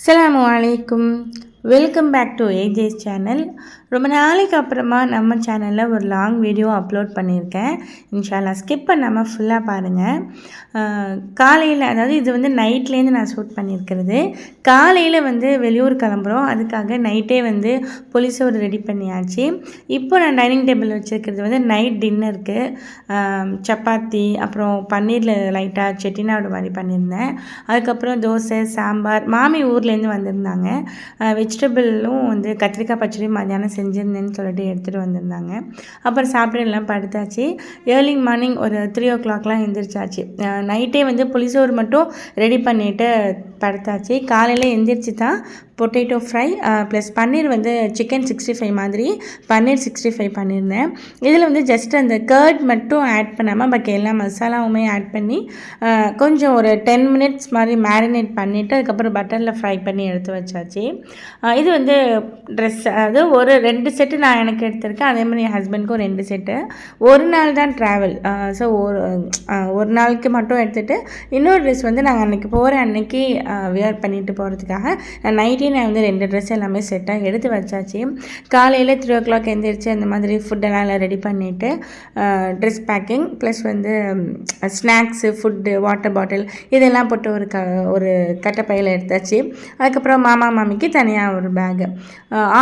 அஸ்லாம் வலைக்கும் welcome back to AJ's channel ரொம்ப நாளைக்கு அப்புறமா நம்ம சேனலில் ஒரு லாங் வீடியோ அப்லோட் பண்ணியிருக்கேன். இன்ஷால்லா ஸ்கிப் பண்ணாமல் ஃபுல்லாக பாருங்கள் காலையில் அதாவது இது வந்து நைட்லேருந்து நான் ஷூட் பண்ணியிருக்கிறது. காலையில் வந்து வெளியூர் கிளம்புறோம். அதுக்காக நைட்டே வந்து புளிசோறு ரெடி பண்ணியாச்சு. இப்போ நான் டைனிங் டேபிள் வச்சுருக்கிறது வந்து நைட் டின்னருக்கு சப்பாத்தி அப்புறம் பன்னீரில் லைட்டாக செட்டிநாடு மாதிரி பண்ணியிருந்தேன். அதுக்கப்புறம் தோசை சாம்பார் மாமி ஊரில் ஊர்லேருந்து வந்திருந்தாங்க. வெஜிடபிளும் வந்து கத்திரிக்காய் பச்சடி மத்தியானம் செஞ்சுருந்தேன்னு சொல்லிட்டு எடுத்துகிட்டு வந்திருந்தாங்க. அப்புறம் சாப்பிட்டு எல்லாம் படுத்தாச்சு. ஏர்லி மார்னிங் ஒரு த்ரீ ஓ கிளாக்லாம் எழுந்திரிச்சாச்சு நைட்டே வந்து புளிசோறு மட்டும் ரெடி பண்ணிவிட்டு படுத்தாச்சு. காலையில் எந்திரிச்சு தான் பொட்டேட்டோ ஃப்ரை ப்ளஸ் பன்னீர் வந்து சிக்கன் சிக்ஸ்டி ஃபைவ் மாதிரி பன்னீர் சிக்ஸ்டி ஃபைவ் பண்ணியிருந்தேன். இதில் வந்து ஜஸ்ட் அந்த கர்ட் மட்டும் ஆட் பண்ணாமல் பாக்கி எல்லா மசாலாவுமே ஆட் பண்ணி கொஞ்சம் ஒரு டென் மினிட்ஸ் மாதிரி மேரினேட் பண்ணிவிட்டு அதுக்கப்புறம் பட்டரில் ஃப்ரை பண்ணி எடுத்து வச்சாச்சு. இது வந்து ட்ரெஸ் அதாவது ஒரு ரெண்டு செட்டு நான் எனக்கு எடுத்திருக்கேன். அதே மாதிரி என் ஹஸ்பண்ட்க்கும் ரெண்டு செட்டு ஒரு நாள் தான் ட்ராவல் ஸோ ஒரு ஒரு நாளுக்கு மட்டும் எடுத்துகிட்டு இன்னொரு ட்ரெஸ் வந்து நாங்கள் அன்றைக்கி போகிற அன்னைக்கு வியர் பண்ணிட்டு போகிறதுக்காக நைட்டே நான் வந்து ரெண்டு ட்ரெஸ் எல்லாமே செட்டாக எடுத்து வச்சாச்சு. காலையில் த்ரீ ஓ கிளாக் எழுந்திரிச்சு அந்த மாதிரி ஃபுட்டெல்லாம் எல்லாம் ரெடி பண்ணிவிட்டு ட்ரெஸ் பேக்கிங் ப்ளஸ் வந்து ஸ்நாக்ஸு ஃபுட்டு வாட்டர் பாட்டில் இதெல்லாம் போட்டு ஒரு க ஒரு கட்டப்பையில் எடுத்தாச்சு. அதுக்கப்புறம் மாமா மாமிக்கு தனியாக ஒரு பேகு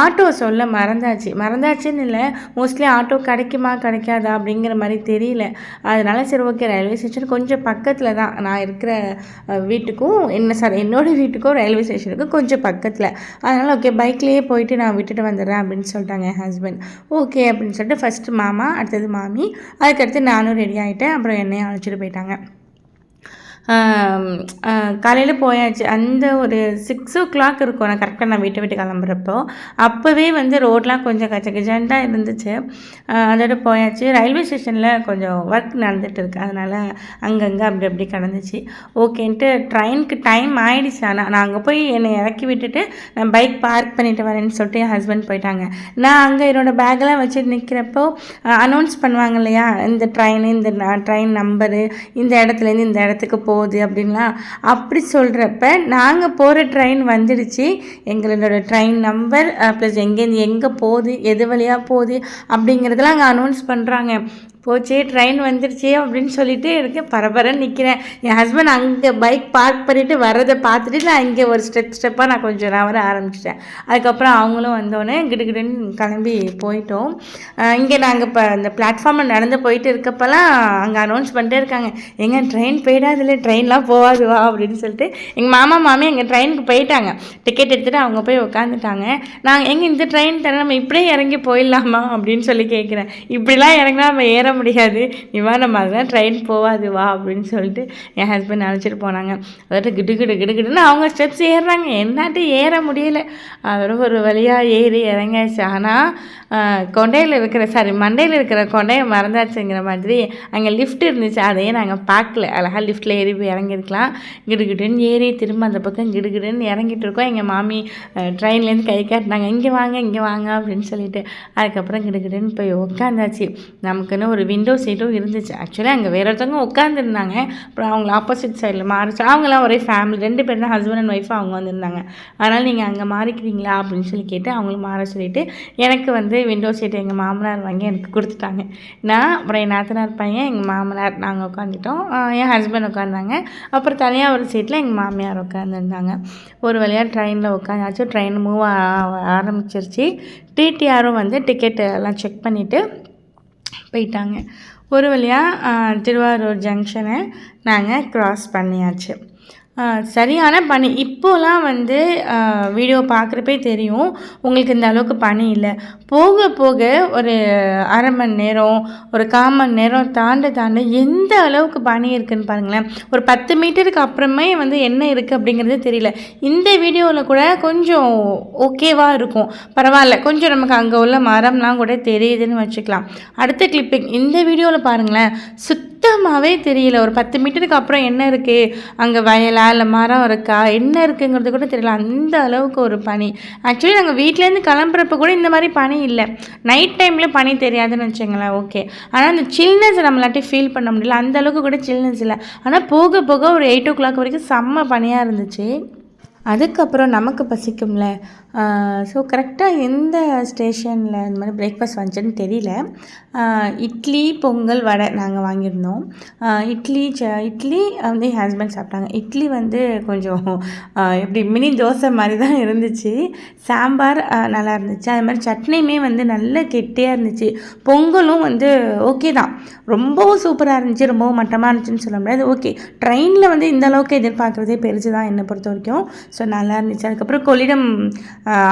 ஆட்டோ சொல்ல மறந்தாச்சு. மறந்தாச்சுன்னு இல்லை மோஸ்ட்லி ஆட்டோ கிடைக்குமா கிடைக்காதா அப்படிங்கிற மாதிரி தெரியல. அதனால சரி ஓகே ரயில்வே ஸ்டேஷன் கொஞ்சம் பக்கத்தில் தான். நான் இருக்கிற வீட்டுக்கும் என்ன சார் என்னோடய வீட்டுக்கும் ரயில்வே ஸ்டேஷனுக்கும் கொஞ்சம் பக்கத்தில். அதனால் ஓகே பைக்லேயே போயிட்டு நான் விட்டுட்டு வந்துடுறேன் அப்படின்னு சொல்லிட்டாங்க என் ஹஸ்பண்ட் ஓகே அப்படின்னு சொல்லிட்டு ஃபஸ்ட்டு மாமா அடுத்தது மாமி அதுக்கடுத்து நானும் ரெடி ஆகிட்டேன் அப்புறம் என்னையும் அழைச்சிட்டு போயிட்டாங்க. காலையில் போயாச்சு. அந்த ஒரு சிக்ஸ் ஓ கிளாக் இருக்கும். நான் கரெக்டாக நான் வீட்டை விட்டு கிளம்புறப்போ. அப்போவே வந்து ரோட்லாம் கொஞ்சம் கச்ச கச்சன்ட்டாக இருந்துச்சு. அதோட போயாச்சு. ரயில்வே ஸ்டேஷனில் கொஞ்சம் ஒர்க் நடந்துட்டு இருக்கு. அதனால் அங்கங்கே அப்படி அப்படி கிடந்துச்சு. ஓகேன்ட்டு ட்ரெயினுக்கு டைம் ஆயிடுச்சு. ஆனால் நான் அங்கே போய் என்னை இறக்கி விட்டுட்டு நான் பைக் பார்க் பண்ணிட்டு வரேன்னு சொல்லிட்டு என் ஹஸ்பண்ட் போயிட்டாங்க. நான் அங்கே என்னோடய பேக்கெல்லாம் வச்சுட்டு நிற்கிறப்போ அனௌன்ஸ் பண்ணுவாங்க இல்லையா? இந்த ட்ரெயின் இந்த ட்ரெயின் நம்பரு இந்த இடத்துலேருந்து இந்த இடத்துக்கு போகுது அப்படின்லாம் அப்படி சொல்கிறப்ப நாங்கள் போகிற ட்ரெயின் வந்துடுச்சு. எங்களோட ட்ரெயின் நம்பர் ப்ளஸ் எங்கேருந்து எங்கே போகுது எது வழியாக போகுது அப்படிங்கிறதெல்லாம் அங்கே அனௌன்ஸ் பண்ணுறாங்க போச்சு ட்ரெயின் வந்துருச்சு அப்படின்னு சொல்லிட்டு எனக்கு பரபரன்னு நிற்கிறேன் என் ஹஸ்பண்ட் அங்கே பைக் பார்க் பண்ணிவிட்டு வர்றதை பார்த்துட்டு நான் இங்கே ஒரு ஸ்டெப் ஸ்டெப்பாக நான் கொஞ்சம் நவர ஆரம்பிச்சிட்டேன். அதுக்கப்புறம் அவங்களும் வந்தோடனே கிடுகிடுன்னு கிளம்பி போயிட்டோம். இங்கே நாங்கள் இப்போ இந்த பிளாட்ஃபார்மில் நடந்து போயிட்டு இருக்கப்பெல்லாம் அங்கே அனௌன்ஸ் பண்ணிட்டே இருக்காங்க. எங்கே ட்ரெயின் போயிடாதுல ட்ரெயின்லாம் போகாது வா அப்படின்னு சொல்லிட்டு எங்கள் மாமா மாமி எங்கள் ட்ரெயினுக்கு போயிட்டாங்க. டிக்கெட் எடுத்துகிட்டு அவங்க போய் உட்காந்துட்டாங்க நாங்கள் எங்கே இந்த ட்ரெயின் தர நம்ம இப்படியே இறங்கி போயிடலாமா? அப்படின்னு சொல்லி கேட்குறேன் இப்படிலாம் இறங்கினா நம்ம ஏற முடியாது. நீ வா நம்ம அதெல்லாம் ட்ரெயின் போகாது வா அப்படின்னு சொல்லிட்டு என் ஹஸ்பண்ட் அழைச்சிட்டு போனாங்க. அதாவது கிடு கிடு கிடு கிடுன்னு அவங்க ஸ்டெப்ஸ் ஏறுறாங்க. என்னாட்டு ஏற முடியல. அதோட ஒரு வழியாக ஏறி இறங்காச்சு ஆனால் கொண்டையில் இருக்கிற சாரி மண்டையில் இருக்கிற கொண்டையை மறந்தாச்சுங்கிற மாதிரி அங்கே லிஃப்ட் இருந்துச்சு. அதையே நாங்கள் பார்க்கல. அழகாக லிஃப்ட்டில் ஏறி போய் இறங்கியிருக்கலாம். கிடுகிடுன்னு ஏறி திரும்ப அந்த பக்கம் கிடுகிடுன்னு இறங்கிட்டு இருக்கோம். எங்கள் மாமி ட்ரெயின்லேருந்து கை காட்டினாங்க. இங்கே வாங்க இங்கே வாங்க அப்படின்னு சொல்லிட்டு. அதுக்கப்புறம் கிடுகிடுன்னு போய் உட்காந்தாச்சு நமக்குன்னு ஒரு விண்டோ சீட்டும் இருந்துச்சு. ஆக்சுவலி அங்கே வேற ஒருத்தவங்க உட்காந்துருந்தாங்க அப்புறம் அவங்கள ஆப்போசிட் சைடில் மாறிச்சு. அவங்களாம் ஒரே ஃபேமிலி ரெண்டு பேர் தான் ஹஸ்பண்ட் அண்ட் ஒய்ஃப் அவங்க வந்திருந்தாங்க. அதனால் நீங்கள் அங்கே மாறிக்கிறீங்களா? அப்படின்னு சொல்லி கேட்டு அவங்களும் மாற சொல்லிட்டு எனக்கு வந்து விண்டோ சீட் எங்கள் மாமனார் வாங்கி எனக்கு கொடுத்துட்டாங்க. நான் அப்புறம் என் நாத்தனார் பையன் எங்கள் மாமனார் நாங்கள் உட்காந்துட்டோம் என் ஹஸ்பண்ட் உட்காந்தாங்க அப்புறம் தனியாக ஒரு சீட்டில் எங்கள் மாமியார் உட்காந்துருந்தாங்க ஒரு வழியாக ட்ரெயினில் உட்காந்தாச்சும் ட்ரெயின் மூவ் ஆரம்பிச்சிருச்சு. டிடிஆரும் வந்து டிக்கெட்டு எல்லாம் செக் பண்ணிவிட்டு போயிட்டாங்க. ஒரு வழியாக திருவாரூர் ஜங்ஷனை நாங்கள் க்ராஸ் பண்ணியாச்சு. சரியான பனி இப்போலாம் வந்து வீடியோ பார்க்குறப்பே தெரியும். உங்களுக்கு இந்த அளவுக்கு பனி இல்லை. போக போக ஒரு அரை மணி நேரம் ஒரு கால் மணி நேரம் தாண்ட தாண்ட எந்த அளவுக்கு பனி இருக்குதுன்னு பாருங்களேன். ஒரு பத்து மீட்டருக்கு அப்புறமே வந்து என்ன இருக்குது அப்படிங்கிறது தெரியல. இந்த வீடியோவில் கூட கொஞ்சம் ஓகேவாக இருக்கும். பரவாயில்ல. கொஞ்சம் நமக்கு அங்கே உள்ள மரம்லாம் கூட தெரியுதுன்னு வச்சுக்கலாம். அடுத்த கிளிப்பிங் இந்த வீடியோவில் பாருங்களேன். சுத்தமாகவே தெரியல. ஒரு பத்து மீட்டருக்கு அப்புறம் என்ன இருக்குது அங்கே வயலா இல்லை மரம் இருக்கா? என்ன இருக்குங்கிறது கூட தெரியல. அந்த அளவுக்கு ஒரு பனி. ஆக்சுவலி நாங்கள் வீட்டிலேருந்து கிளம்புறப்ப கூட இந்த மாதிரி பனி இல்லை. நைட் டைமில் பனி தெரியாதுன்னு வச்சுங்களேன் ஓகே ஆனால் அந்த சில்னஸ் நம்மளாட்டி ஃபீல் பண்ண முடியல. அந்த அளவுக்கு கூட சில்னஸ் இல்லை. ஆனால் போக போக ஒரு எயிட் ஓ கிளாக் வரைக்கும் செம்ம பனியாக இருந்துச்சு. அதுக்கப்புறம் நமக்கு பசிக்கும்ல. ஸோ கரெக்டாக எந்த ஸ்டேஷனில் இந்த மாதிரி பிரேக்ஃபாஸ்ட் வந்துச்சுன்னு தெரியல. இட்லி பொங்கல் வடை நாங்கள் வாங்கியிருந்தோம். இட்லி ச இட்லி வந்து என் ஹஸ்பண்ட் சாப்பிட்டாங்க. இட்லி வந்து கொஞ்சம் எப்படி மினி தோசை மாதிரி தான் இருந்துச்சு. சாம்பார் நல்லா இருந்துச்சு. அது மாதிரி சட்னியுமே வந்து நல்ல கெட்டியாக இருந்துச்சு. பொங்கலும் வந்து ஓகே தான். ரொம்பவும் சூப்பராக இருந்துச்சு. ரொம்பவும் மட்டமாக இருந்துச்சுன்னு சொல்ல முடியாது. ஓகே ட்ரெயினில் வந்து இந்த அளவுக்கு எதிர்பார்க்குறதே பெருசு தான் என்னை பொறுத்த வரைக்கும். ஸோ நல்லா இருந்துச்சு. அதுக்கப்புறம் கொள்ளிடம்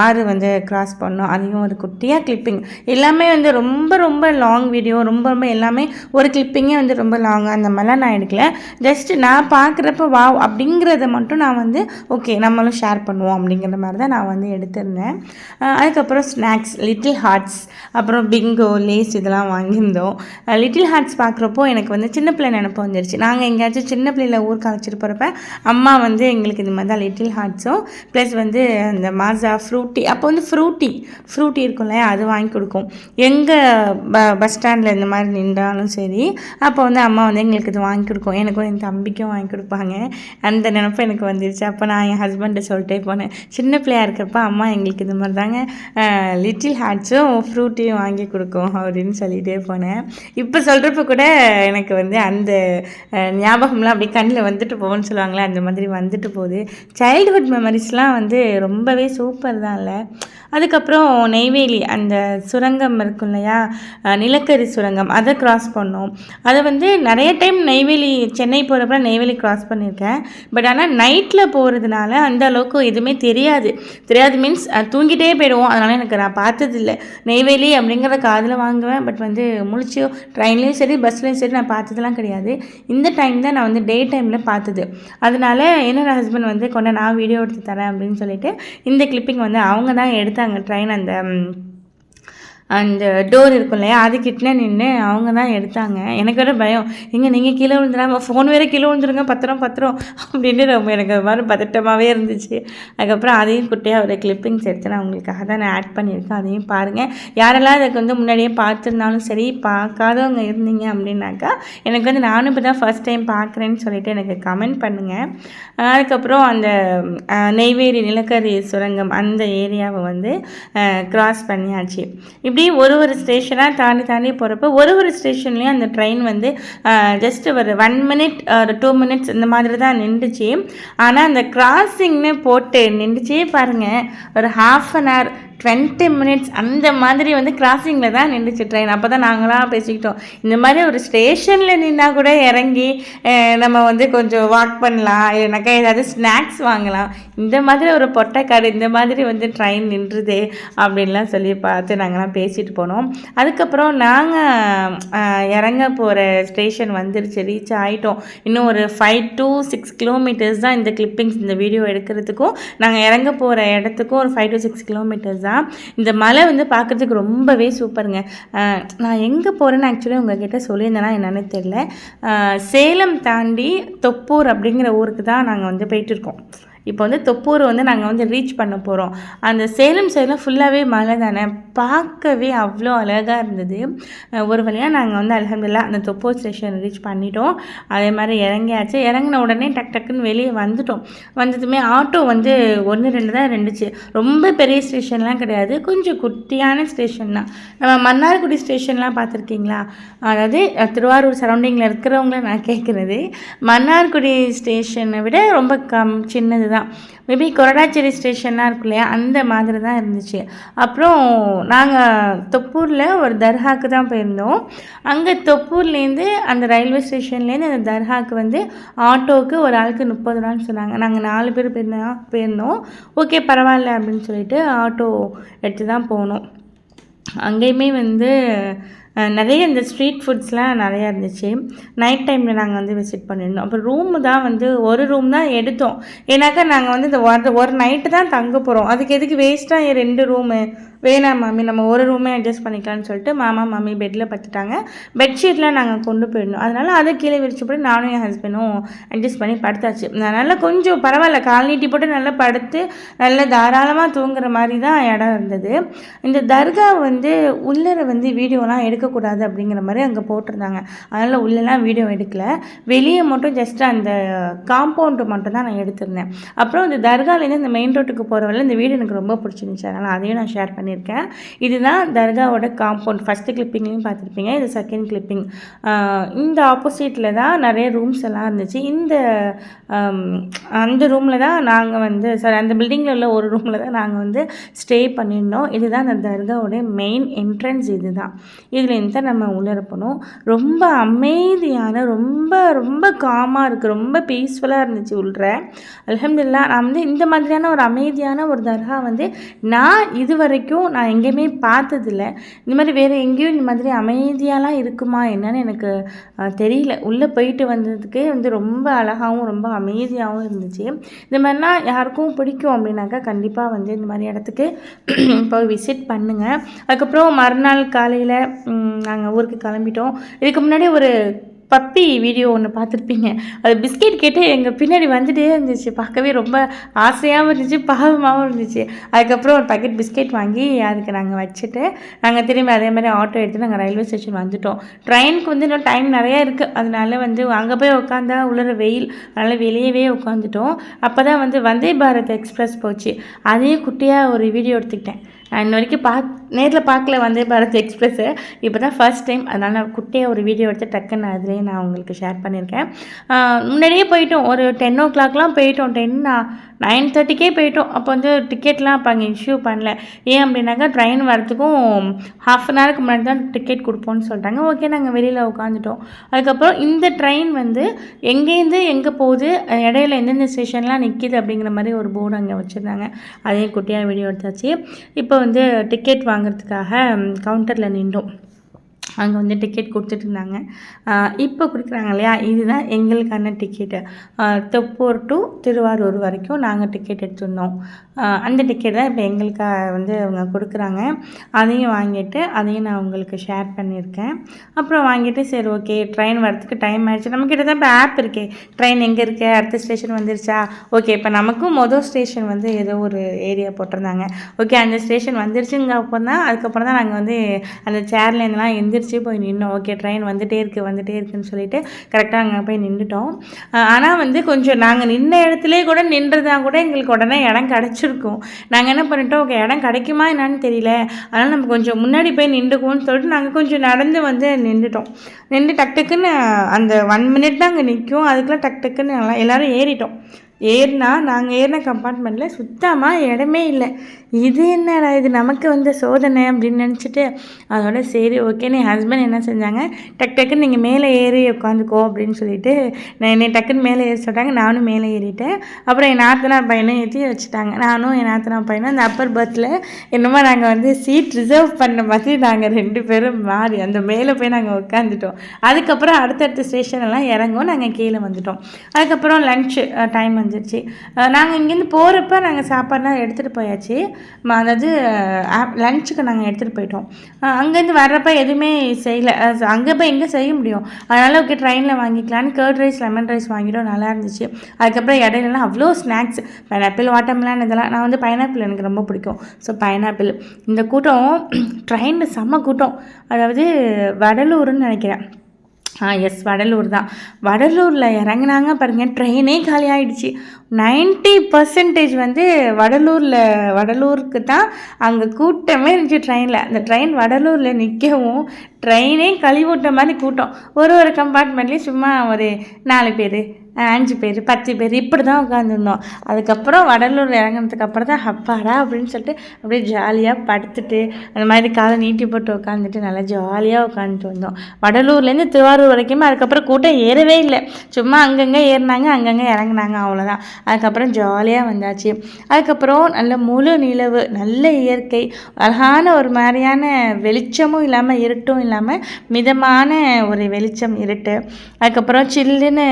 ஆறு வந்து க்ராஸ் பண்ணோம். அதையும் ஒரு குட்டியாக கிளிப்பிங் எல்லாமே வந்து ரொம்ப ரொம்ப லாங் வீடியோ ரொம்ப ரொம்ப எல்லாமே ஒரு கிளிப்பிங்கே வந்து ரொம்ப லாங்காக அந்த மாதிரிலாம் நான் எடுக்கல. ஜஸ்ட் நான் பார்க்குறப்ப வா அப்படிங்கிறத மட்டும் நான் வந்து ஓகே நம்மளும் ஷேர் பண்ணுவோம் அப்படிங்கிற மாதிரி தான் நான் வந்து எடுத்திருந்தேன். அதுக்கப்புறம் ஸ்நாக்ஸ் லிட்டில் ஹார்ட்ஸ் அப்புறம் பிங்கோ லேஸ் இதெல்லாம் வாங்கியிருந்தோம். லிட்டில் ஹார்ட்ஸ் பார்க்குறப்போ எனக்கு வந்து சின்ன பிள்ளை நினப்பு வந்துருச்சு. நாங்கள் எங்கேயாச்சும் சின்ன பிள்ளையில் ஊருக்கு அழைச்சிட்டு போகிறப்ப அம்மா வந்து எங்களுக்கு இந்த மாதிரி தான் லிட்டில் ஹார்ட்ஸும் ப்ளஸ் வந்து அந்த மாசா ஃப்ரூட்டி. அப்போ வந்து ஃப்ரூட்டி. ஃப்ரூட்டி இருக்கும் இல்லையா அது வாங்கி கொடுக்கும். எங்கே ப பஸ் ஸ்டாண்டில் இந்த மாதிரி நின்றாலும் சரி அப்போ வந்து அம்மா வந்து எங்களுக்கு இது வாங்கி கொடுக்கும். எனக்கும் என் தம்பிக்கும் வாங்கி கொடுப்பாங்க. அந்த நினப்பு எனக்கு வந்துருச்சு. அப்போ நான் என் ஹஸ்பண்ட்டை சொல்லிட்டே போனேன். சின்ன பிள்ளையாக இருக்கிறப்ப அம்மா எங்களுக்கு இந்த மாதிரி தாங்க லிட்டில் ஹார்ட்ஸும் ஃப்ரூட்டியும் வாங்கி கொடுக்கும் அப்படின்னு சொல்லிகிட்டே போனேன். இப்போ சொல்கிறப்ப கூட எனக்கு வந்து அந்த ஞாபகம்லாம் அப்படியே கண்ணில் வந்துட்டு போகணும்னு சொல்லுவாங்களே அந்த மாதிரி வந்துட்டு போகுது. சைல்டுஹுட் மெமரிஸ்லாம் வந்து ரொம்பவே சூப்பர் தான் இல்லை அதுக்கப்புறம் நெய்வேலி அந்த சுரங்கம் இருக்கும் இல்லையா? நிலக்கரி சுரங்கம் அதை க்ராஸ் பண்ணோம். அதை வந்து நிறைய டைம் நெய்வேலி சென்னை போகிறப்ப நெய்வேலி க்ராஸ் பண்ணியிருக்கேன். பட் ஆனால் நைட்டில் போகிறதுனால அந்த அளவுக்கு எதுவுமே தெரியாது. தெரியாது மீன்ஸ் தூங்கிட்டே போயிடுவோம். அதனால் எனக்கு நான் பார்த்ததில்ல. நெய்வேலி அப்படிங்கிற காதில் வாங்குவேன். பட் வந்து முழிச்சியோ ட்ரெயின்லேயும் சரி பஸ்லேயும் சரி நான் பார்த்ததெல்லாம் கிடையாது. இந்த டைம் தான் நான் வந்து டே டைமில் பார்த்தது. அதனால என்னோட ஹஸ்பண்ட் வந்து கொண்ட நான் வீடியோ எடுத்து தரேன் அப்படின்னு சொல்லிட்டு இந்த கிளிப்பிங் வந்து அவங்க தான் எடுத்தாங்க ட்ரெயின் அந்த அந்த டோர் இருக்கும் இல்லையா அதுக்கிட்ட நின்று அவங்க தான் எடுத்தாங்க. எனக்கு வேறு பயம். எங்கே நீங்கள் கீழே விழுந்துடாம ஃபோன் வேறு கீழே விழுந்துருங்க பத்திரம் பத்திரம் அப்படின்னு ரொம்ப எனக்கு ஒரு மாதிரி பதட்டமாகவே இருந்துச்சு. அதுக்கப்புறம் அதையும் குட்டியாக ஒரு கிளிப்பிங்ஸ் எடுத்து நான் உங்களுக்காக தான் நான் ஆட் பண்ணியிருக்கேன். அதையும் பாருங்கள் யாரெல்லாம் அதுக்கு வந்து முன்னாடியே பார்த்துருந்தாலும் சரி பார்க்காதவங்க இருந்தீங்க அப்படின்னாக்கா எனக்கு வந்து நானும் இப்போ தான் ஃபஸ்ட் டைம் பார்க்குறேன்னு சொல்லிட்டு எனக்கு கமெண்ட் பண்ணுங்கள் அதுக்கப்புறம் அந்த நெய்வேலி நிலக்கரி சுரங்கம் அந்த ஏரியாவை வந்து க்ராஸ் பண்ணியாச்சு. இப்படி ஒரு ஒரு ஸ்டேஷனாக தாண்டி தாண்டி போகிறப்ப ஒரு ஒரு ஸ்டேஷன்லேயும் அந்த ட்ரெயின் வந்து ஜஸ்ட் ஒரு ஒன் மினிட் ஒரு டூ மினிட்ஸ் இந்த மாதிரி தான் நின்றுச்சு. ஆனால் அந்த கிராசிங்னு போட்டு நின்றுச்சே பாருங்கள் ஒரு half an hour twenty minutes அந்த மாதிரி வந்து கிராசிங்கில் தான் நின்றுச்சு ட்ரெயின் அப்போ தான் நாங்களாம் பேசிக்கிட்டோம். இந்த மாதிரி ஒரு ஸ்டேஷனில் நின்னால் கூட இறங்கி நம்ம வந்து கொஞ்சம் வாக் பண்ணலாம். இல்லைனாக்கா ஏதாவது ஸ்நாக்ஸ் வாங்கலாம். இந்த மாதிரி ஒரு பொட்டைக்காடு இந்த மாதிரி வந்து ட்ரெயின் நின்றுதே அப்படின்லாம் சொல்லி பார்த்து நாங்களாம் பேசிட்டு போனோம். அதுக்கப்புறம் நாங்கள் இறங்க போகிற ஸ்டேஷன் வந்துருச்சு. ரீச் ஆகிட்டோம் இன்னும் ஒரு ஃபைவ் டு சிக்ஸ் கிலோமீட்டர்ஸ் தான் இந்த கிளிப்பிங்ஸ் இந்த வீடியோ எடுக்கிறதுக்கும். நாங்கள் இறங்க போகிற இடத்துக்கும் ஒரு ஃபைவ் டு சிக்ஸ் கிலோமீட்டர்ஸ் தான். இந்த மலை வந்து பார்க்குறதுக்கு ரொம்பவே சூப்பருங்க. நான் எங்கே போகிறேன்னு ஆக்சுவலி உங்ககிட்ட சொல்லியிருந்தேன்னா என்னென்னு தெரில சேலம் தாண்டி தொப்பூர் அப்படிங்கிற ஊருக்கு தான் நாங்கள் வந்து போயிட்டுருக்கோம் இப்போ வந்து தொப்பூர் வந்து நாங்கள் வந்து ரீச் பண்ண போகிறோம் அந்த சேலம் சைடில் ஃபுல்லாகவே மழை தானே. பார்க்கவே அவ்வளோ அழகாக இருந்தது. ஒரு வழியாக நாங்கள் வந்து அலகம்துல்லா அந்த தொப்பூர் ஸ்டேஷன் ரீச் பண்ணிட்டோம். அதே மாதிரி இறங்கியாச்சு. இறங்கின உடனே டக் டக்குன்னு வெளியே வந்துட்டோம். வந்ததுமே ஆட்டோ வந்து ஒன்று ரெண்டு தான் இருந்துச்சு ரொம்ப பெரிய ஸ்டேஷன்லாம் கிடையாது. கொஞ்சம் குட்டியான ஸ்டேஷன் தான். நம்ம மன்னார்குடி ஸ்டேஷன்லாம் பார்த்துருக்கீங்களா? அதாவது திருவாரூர் சரௌண்டிங்கில் இருக்கிறவங்கள நான் கேட்குறது மன்னார்குடி ஸ்டேஷனை விட ரொம்ப கம் சின்னது தான். மேபி கொரடாச்சேரி ஸ்டேஷன்லாம் இருக்கு இல்லையா? அந்த மாதிரி தான் இருந்துச்சு. அப்புறம் நாங்கள் தொப்பூரில் ஒரு தர்காக்கு தான் போயிருந்தோம். அங்கே தொப்பூர்லேருந்து அந்த ரயில்வே ஸ்டேஷன்லேருந்து அந்த தர்காவுக்கு வந்து ஆட்டோவுக்கு ஒரு ஆளுக்கு முப்பது ரூபான்னு சொன்னாங்க. நாங்கள் நாலு பேர் போயிருந்தோம் போயிருந்தோம். ஓகே பரவாயில்ல அப்படின்னு சொல்லிட்டு ஆட்டோ எடுத்து தான் போனோம். அங்கேயுமே வந்து நிறைய இந்த ஸ்ட்ரீட் ஃபுட்ஸ்லாம் நிறையா இருந்துச்சு. நைட் டைமில் நாங்கள் வந்து விசிட் பண்ணியிருந்தோம் அப்புறம் ரூமு தான் வந்து ஒரு ரூம் தான் எடுத்தோம். ஏன்னாக்கா நாங்கள் வந்து இந்த ஒரு நைட்டு தான் தங்க போகிறோம் அதுக்கு எதுக்கு வேஸ்ட்டாக ரெண்டு ரூமு வேணாம் மாமி நம்ம ஒரு ரூமே அட்ஜஸ்ட் பண்ணிக்கலாம்னு சொல்லிட்டு மாமா மாமி பெட்டில் படுத்துட்டாங்க. பெட்ஷீட்லாம் நாங்கள் கொண்டு போயிடணும். அதனால் அதை கீழே விரிச்சு போட்டு நானும் என் ஹஸ்பண்டும் அட்ஜஸ்ட் பண்ணி படுத்தாச்சு. அதனால் கொஞ்சம் பரவாயில்ல. கால் நீட்டி போட்டு நல்லா படுத்து நல்லா தாராளமாக தூங்குற மாதிரி தான் இடம் இருந்தது. இந்த தர்கா வந்து உள்ளர வந்து வீடியோலாம் எடுக்கக்கூடாது அப்படிங்கிற மாதிரி அங்கே போட்டிருந்தாங்க. அதனால் உள்ளெல்லாம் வீடியோ எடுக்கல. வெளியே மட்டும் ஜஸ்ட் அந்த காம்பவுண்டு மட்டும் தான் நான் எடுத்திருந்தேன். அப்புறம் இந்த தர்காலேருந்து இந்த மெயின் ரோட்டுக்கு போகிற வரல இந்த வீடு எனக்கு ரொம்ப பிடிச்சிருந்துச்சு. அதனால் அதையும் நான் ஷேர் பண்ணியிருக்கேன். இதுதான் தர்காவோட காம்பவுண்ட் ஃபஸ்ட்டு கிளிப்பிங்லேயும் பார்த்துருப்பீங்க இது செகண்ட் கிளிப்பிங் இந்த ஆப்போசிட்டில் தான் நிறைய ரூம்ஸ் எல்லாம் இருந்துச்சு. இந்த அந்த ரூமில் தான் நாங்கள் வந்து சாரி அந்த பில்டிங்கில் உள்ள ஒரு ரூமில் தான் நாங்கள் வந்து ஸ்டே பண்ணியிருந்தோம். இதுதான் அந்த தர்காவோட மெயின் என்ட்ரன்ஸ் இது தான் இதில் தான் நம்ம உள்ளே இருப்பணும் ரொம்ப அமைதியான ரொம்ப ரொம்ப காமாக இருக்குது ரொம்ப பீஸ்ஃபுல்லாக இருந்துச்சு உள்ள. அலமதுல்லா நான் வந்து இந்த மாதிரியான ஒரு அமைதியான ஒரு தர்கா வந்து நான் இது வரைக்கும் நான் எங்கேயுமே பார்த்ததில்ல. இந்த மாதிரி வேறு எங்கேயும் இந்த மாதிரி அமைதியாலாம் இருக்குமா என்னன்னு எனக்கு தெரியல. உள்ளே போயிட்டு வந்ததுக்கே வந்து ரொம்ப அழகாகவும் ரொம்ப அமைதியாகவும் இருந்துச்சு. இந்த மாதிரினா யாருக்கும் பிடிக்கும் அப்படின்னாக்கா கண்டிப்பாக வந்து இந்த மாதிரி இடத்துக்கு போய் விசிட் பண்ணுங்கள் அதுக்கப்புறம் மறுநாள் காலையில் நாங்கள் ஊருக்கு கிளம்பிட்டோம். இதுக்கு முன்னாடி ஒரு பப்பி வீடியோ ஒன்று பார்த்துருப்பீங்க. அது பிஸ்கெட் கேட்டு எங்கள் பின்னாடி வந்துட்டே இருந்துச்சு. பார்க்கவே ரொம்ப ஆசையாகவும் இருந்துச்சு பாவமாகவும் இருந்துச்சு. அதுக்கப்புறம் ஒரு பக்கெட் பிஸ்கெட் வாங்கி அதுக்கு நாங்கள் வச்சுட்டு நாங்கள் திரும்பி அதே மாதிரி ஆட்டோ எடுத்து நாங்கள் ரயில்வே ஸ்டேஷன் வந்துட்டோம். ட்ரெயினுக்கு வந்து இன்னும் டைம் நிறையா இருக்குது அதனால வந்து அங்கே போய் உட்காந்தா உள்ள வெயில் அதனால் வெளியவே உட்காந்துட்டோம் அப்போ தான் வந்து வந்தே பாரத் எக்ஸ்பிரஸ் போச்சு. அதையும் குட்டியாக ஒரு வீடியோ எடுத்துக்கிட்டேன். இன்ன வரைக்கும் பார்க்க நேரில் பார்க்கல வந்தே பாரத் எக்ஸ்பிரஸ்ஸு இப்போ தான் ஃபர்ஸ்ட் டைம் அதனால் நான் குட்டியாக ஒரு வீடியோ எடுத்து டக்குன்னு அதிலே நான் உங்களுக்கு ஷேர் பண்ணியிருக்கேன் முன்னாடியே போயிட்டோம். ஒரு டென் ஓ கிளாக்லாம் போயிட்டோம். டென் நைன் தேர்ட்டிக்கே போயிட்டோம். அப்போ வந்து டிக்கெட்லாம் அப்போ அங்கே இஷ்யூ பண்ணல. ஏன் அப்படின்னாக்கா ட்ரெயின் வரத்துக்கும் ஹாஃப் அன் ஹவருக்கு முன்னாடி தான் டிக்கெட் கொடுப்போம்னு சொல்லிட்டாங்க ஓகே நாங்கள் வெளியில் உட்காந்துட்டோம் அதுக்கப்புறம் இந்த ட்ரெயின் வந்து எங்கேருந்து எங்கே போகுது இடையில எந்தெந்த ஸ்டேஷன்லாம் நிற்கிது அப்படிங்கிற மாதிரி ஒரு போர்டு அங்கே வச்சுருந்தாங்க. அதையும் குட்டியாக வீடியோ எடுத்தாச்சு. இப்போ வந்து டிக்கெட் வாங்குறதுக்காக கவுண்டரில் நின்றோம். அங்கே வந்து டிக்கெட் கொடுத்துட்டு இருந்தாங்க இப்போ கொடுக்குறாங்க இல்லையா? இதுதான் எங்களுக்கான டிக்கெட்டு தொப்பூர் டு திருவாரூர் வரைக்கும் நாங்கள் டிக்கெட் எடுத்துருந்தோம். அந்த டிக்கெட் தான் இப்போ எங்களுக்காக வந்து அவங்க கொடுக்குறாங்க. அதையும் வாங்கிட்டு அதையும் நான் உங்களுக்கு ஷேர் பண்ணியிருக்கேன். அப்புறம் வாங்கிட்டு சரி ஓகே ட்ரெயின் வரத்துக்கு டைம் ஆகிடுச்சு நம்மக்கிட்ட தான் இப்போ ஆப் இருக்கே. ட்ரெயின் எங்கே இருக்குது அடுத்த ஸ்டேஷன் வந்துருச்சா? ஓகே இப்போ நமக்கும் மொதல் ஸ்டேஷன் வந்து ஏதோ ஒரு ஏரியா போட்டிருந்தாங்க. ஓகே அந்த ஸ்டேஷன் வந்துருச்சுங்க அப்போ தான் அதுக்கப்புறம் தான் நாங்கள் வந்து அந்த சேர்லேருந்துலாம் எந்திரிச்சு எந்திரிச்சு போய் நின்னோம். ஓகே ட்ரெயின் வந்துகிட்டே இருக்குது வந்துகிட்டே இருக்குதுன்னு சொல்லிட்டு கரெக்டாக அங்கே போய் நின்றுட்டோம் ஆனால் வந்து கொஞ்சம் நாங்கள் நின்ன இடத்துலேயே கூட நின்றதா கூட எங்களுக்கு உடனே இடம் கிடச்சிருக்கும். நாங்கள் என்ன பண்ணிட்டோம்? ஓகே இடம் கிடைக்குமா என்னன்னு தெரியல. அதனால் நம்ம கொஞ்சம் முன்னாடி போய் நின்றுக்குவோம்னு சொல்லிட்டு நாங்கள் கொஞ்சம் நடந்து வந்து நின்றுட்டோம். நின்று டக் டக்குன்னு அந்த ஒன் மினிட் தான் அங்கே நிற்கும். அதுக்குள்ளே டக் டக்குன்னு நல்லா எல்லோரும் ஏறிட்டோம். ஏறினா நாங்கள் ஏறின கம்பார்ட்மெண்ட்டில் சுத்தமாக இடமே இல்லை. இது என்னடா இது நமக்கு வந்த சோதனை அப்படின்னு நினச்சிட்டு அதோட சரி ஓகேன்னு என் ஹஸ்பண்ட் என்ன செஞ்சாங்க? டக் டக்குன்னு நீங்கள் மேலே ஏறி உட்காந்துக்கோ அப்படின்னு சொல்லிட்டு நான் என்னை டக்குன்னு மேலே ஏறி சொல்லிட்டாங்க நானும் மேலே ஏறிட்டேன். அப்புறம் என் நாத்தனார் பையனும் ஏற்றி வச்சுட்டாங்க. நானும் என் நாத்தனார் பையனும் அந்த அப்பர் பர்த்தில் என்னமோ நாங்கள் வந்து சீட் ரிசர்வ் பண்ண மாதிரி நாங்கள் ரெண்டு பேரும் மாறி அந்த மேலே போய் நாங்கள் உட்காந்துட்டோம் அதுக்கப்புறம் அடுத்தடுத்த ஸ்டேஷனெல்லாம் இறங்கும் நாங்கள் கீழே வந்துட்டோம். அதுக்கப்புறம் லன்ச்சு டைம் வந்துருச்சு. நாங்கள் இங்கேருந்து போகிறப்ப நாங்கள் சாப்பாடுலாம் எடுத்துகிட்டு போயாச்சு. அதாவது லன்ச்சுக்கு நாங்கள் எடுத்துகிட்டு போயிட்டோம். அங்கேருந்து வர்றப்ப எதுவுமே செய்யலை. அங்கே போய் எங்கே செய்ய முடியும்? அதனால் ஓகே ட்ரெயினில் வாங்கிக்கலான்னு கேர்ட் ரைஸ் லெமன் ரைஸ் வாங்கிட்டோம். நல்லா இருந்துச்சு. அதுக்கப்புறம் இடையிலலாம் அவ்வளோ ஸ்நாக்ஸ். பைனாப்பிள் வாட்டர்மெலான் இதெல்லாம் நான் வந்து பைனாப்பிள் எனக்கு ரொம்ப பிடிக்கும். ஸோ பைனாப்பிள் இந்த கூட்டம் ட்ரெயினில் செம்ம கூட்டம். அதாவது வடலூர்னு நினைக்கிறேன். ஆ எஸ் வடலூர் தான். வடலூரில் இறங்குனாங்க பாருங்கள் ட்ரெயினே காலி ஆகிடுச்சி நைன்ட்டி பர்சன்டேஜ் வந்து வடலூரில் வடலூருக்கு தான் அங்கே கூட்டமே இருந்துச்சு ட்ரெயினில் அந்த ட்ரெயின் வடலூரில் நிற்கவும் ட்ரெயினே கழிவூட்ட மாதிரி கூட்டம். ஒரு ஒரு கம்பார்ட்மெண்ட்லேயும் சும்மா ஒரு நாலு பேர். அஞ்சு பேர் பத்து பேர் இப்படி தான் உட்காந்துருந்தோம் அதுக்கப்புறம் வடலூர் இறங்கினதுக்கு அப்புறம் தான் அப்பாடா அப்படின்னு சொல்லிட்டு அப்படியே ஜாலியாக படுத்துட்டு அந்த மாதிரி காலை நீட்டி போட்டு உட்காந்துட்டு நல்லா ஜாலியாக உட்காந்துட்டு வந்தோம். வடலூர்லேருந்து திருவாரூர் வரைக்குமே அதுக்கப்புறம் கூட்டம் ஏறவே இல்லை. சும்மா அங்கங்கே ஏறினாங்க அங்கங்கே இறங்குனாங்க அவ்வளோதான் அதுக்கப்புறம் ஜாலியாக வந்தாச்சு. அதுக்கப்புறம் நல்ல முழு நிலவு நல்ல இயற்கை அழகான ஒரு மாதிரியான வெளிச்சமும் இல்லாமல் இருட்டும் இல்லாமல் மிதமான ஒரு வெளிச்சம் இருட்டு. அதுக்கப்புறம் சில்லுன்னு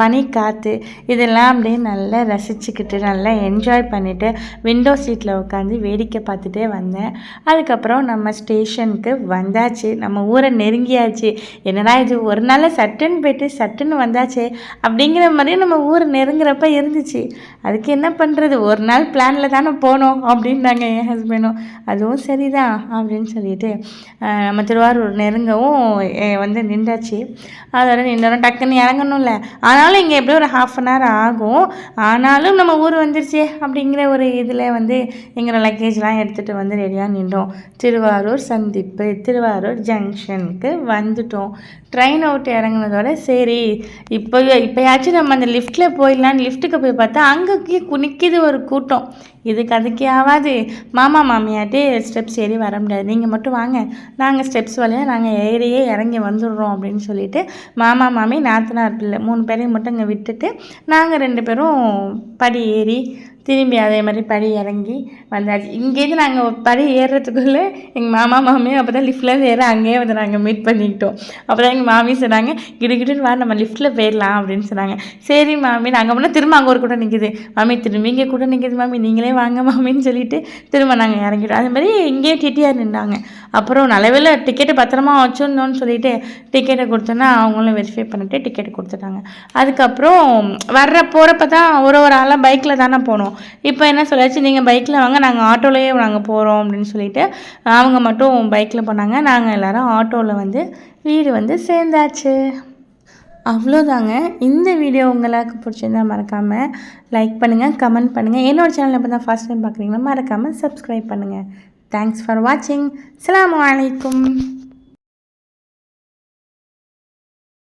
பனி காற்று இதெல்லாம் அப்படியே நல்லா ரசிச்சுக்கிட்டு நல்லா என்ஜாய் பண்ணிவிட்டு விண்டோ சீட்டில் உட்காந்து வேடிக்கை பார்த்துட்டே வந்தேன். அதுக்கப்புறம் நம்ம ஸ்டேஷனுக்கு வந்தாச்சு. நம்ம ஊரை நெருங்கியாச்சு. என்னடா இது ஒரு நாள் சட்டுன்னு போயிட்டு சட்டுன்னு வந்தாச்சே அப்படிங்கிற மாதிரி நம்ம ஊர் நெருங்குறப்ப இருந்துச்சு. அதுக்கு என்ன பண்ணுறது ஒரு நாள் பிளானில் தானே போனோம் அப்படின்னாங்க என் ஹஸ்பண்டும் அதுவும் சரிதான் அப்படின்னு சொல்லிட்டு நம்ம திருவாரூர் நெருங்கவும் வந்து நின்றாச்சு. அதோட நின்றோம் டக்குன்னு இறங்கணும்ல. ஆனாலும் இங்கே எப்படியும் ஒரு ஹாஃப் அன் ஹவர் ஆகும். ஆனாலும் நம்ம ஊர் வந்துருச்சு அப்படிங்கிற ஒரு இதில் வந்து எங்களோட லக்கேஜ்லாம் எடுத்துகிட்டு வந்து ரெடியாக நின்றோம். திருவாரூர் சந்திப்பு திருவாரூர் ஜங்ஷனுக்கு வந்துட்டோம். ட்ரெயின் அவுட் இறங்குனதோட சரி இப்போ இப்போயாச்சும் நம்ம அந்த லிஃப்ட்டில் போயிடலான்னு லிஃப்ட்டுக்கு போய் பார்த்தா அங்கே குனிக்குது ஒரு கூட்டம். இதுக்கு அதுக்கே ஆகாது மாமா மாமியாட்டே ஸ்டெப்ஸ் ஏறி வர முடியாது. நீங்கள் மட்டும் வாங்க. நாங்கள் ஸ்டெப்ஸ் வழியாக நாங்கள் ஏறியே இறங்கி வந்துடுறோம் அப்படின்னு சொல்லிட்டு மாமா மாமி நாத்தனார் பிள்ளை மூணு பேரையும் மட்டும் இங்கே விட்டுட்டு நாங்கள் ரெண்டு பேரும் படி ஏறி திரும்பி அதே மாதிரி படி இறங்கி வந்தாச்சு. இங்கேருந்து நாங்கள் படி ஏறுறதுக்குள்ளே எங்கள் மாமா மாமியும் அப்போ தான் லிஃப்ட்லேருந்து ஏற அங்கேயே வந்து நாங்கள் மீட் பண்ணிக்கிட்டோம். அப்போ தான் எங்கள் மாமி சொன்னாங்க கிடுகிடுன்னு வா நம்ம லிஃப்ட்டில் போயிடலாம் அப்படின்னு சொன்னாங்க. சரி மாமி நாங்கள் முன்னே திரும்ப அங்கே ஒரு கூட நிற்கிது மாமி திரும்பி இங்கே கூட நிற்கிது மாமி நீங்களே வாங்க மாமின்னு சொல்லிட்டு திரும்ப நாங்கள் இறங்கிட்டோம். அது மாதிரி இங்கேயே டிடிஆர் நின்றாங்க அப்புறம் நல்லவேல டிக்கெட்டு பத்திரமா வச்சுருந்தோன்னு சொல்லிட்டு டிக்கெட்டை கொடுத்தோன்னா அவங்களும் வெரிஃபை பண்ணிட்டு டிக்கெட் கொடுத்துட்டாங்க. அதுக்கப்புறம் வர்ற போகிறப்ப தான் ஒரு ஒரு ஆளாக பைக்கில் தானே போனோம். இப்போ என்ன சொல்லியாச்சு நீங்கள் பைக்கில் வாங்க நாங்கள் ஆட்டோலேயே நாங்கள் போகிறோம் அப்படின்னு சொல்லிட்டு அவங்க மட்டும் பைக்கில் போனாங்க. நாங்கள் எல்லோரும் ஆட்டோவில் வந்து வீடு வந்து சேர்ந்தாச்சு. அவ்வளோதாங்க இந்த வீடியோ உங்களுக்கு பிடிச்சிருந்தா மறக்காமல் லைக் பண்ணுங்கள் கமெண்ட் பண்ணுங்கள் என்னோடய சேனல் இப்போ தான் ஃபஸ்ட் டைம் பார்க்குறீங்கன்னா மறக்காமல் சப்ஸ்கிரைப் பண்ணுங்கள் தேங்க்ஸ் ஃபார் வாட்சிங் அலாம் வலைக்கம்